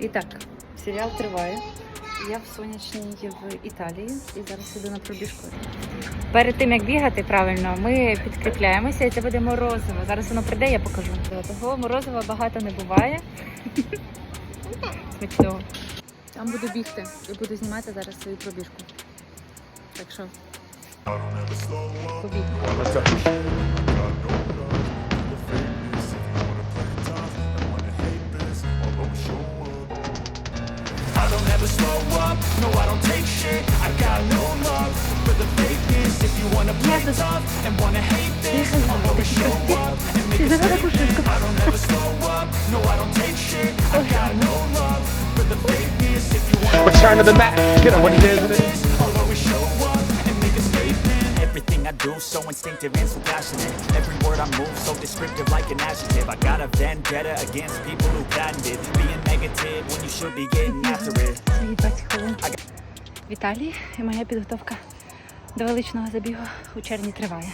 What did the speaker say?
І так, серіал триває. Я в сонячній в Італії і зараз іду на пробіжку. Перед тим як бігати правильно, ми підкріпляємося, і це буде морозиво. Зараз воно прийде, я покажу. Того морозива багато не буває. Смачного. Там буду бігти і буду знімати зараз свою пробіжку. Так що побіг. I don't ever slow up, no I don't take shit. I got no love for the fakeness. If you wanna play tough and wanna hate this I'll always show up and make a statement. I don't ever slow up, no I don't take shit. I got no love for the fakeness. If you wanna Return to the Mac. You know what it is. What it is. this I'll always show up and make a statement. Everything I do so instinctive and so passionate. Every word I move so descriptive like an adjective. I got a vendetta against people who patented Being negative when you should be getting after it Свої 20 хвилин в Італії і моя підготовка до величного забігу у червні триває.